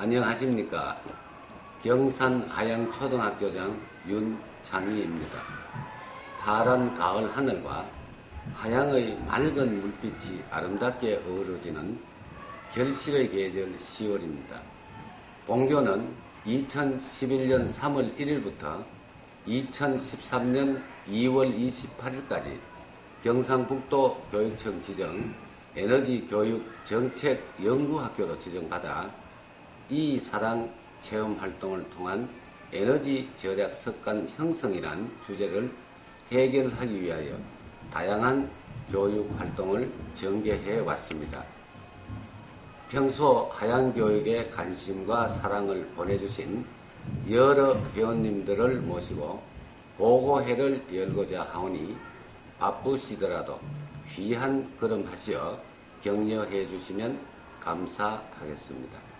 안녕하십니까. 경산 하양초등학교장 윤창희입니다. 파란 가을 하늘과 하양의 맑은 물빛이 아름답게 어우러지는 결실의 계절 10월입니다. 본교는 2011년 3월 1일부터 2013년 2월 28일까지 경상북도 교육청 지정 에너지 교육 정책 연구학교로 지정받아 이 사랑 체험 활동을 통한 에너지 절약 습관 형성이란 주제를 해결하기 위하여 다양한 교육 활동을 전개해 왔습니다. 평소 하양 교육에 관심과 사랑을 보내주신 여러 회원님들을 모시고 보고회를 열고자 하오니 바쁘시더라도 귀한 걸음 하시어 격려해 주시면 감사하겠습니다.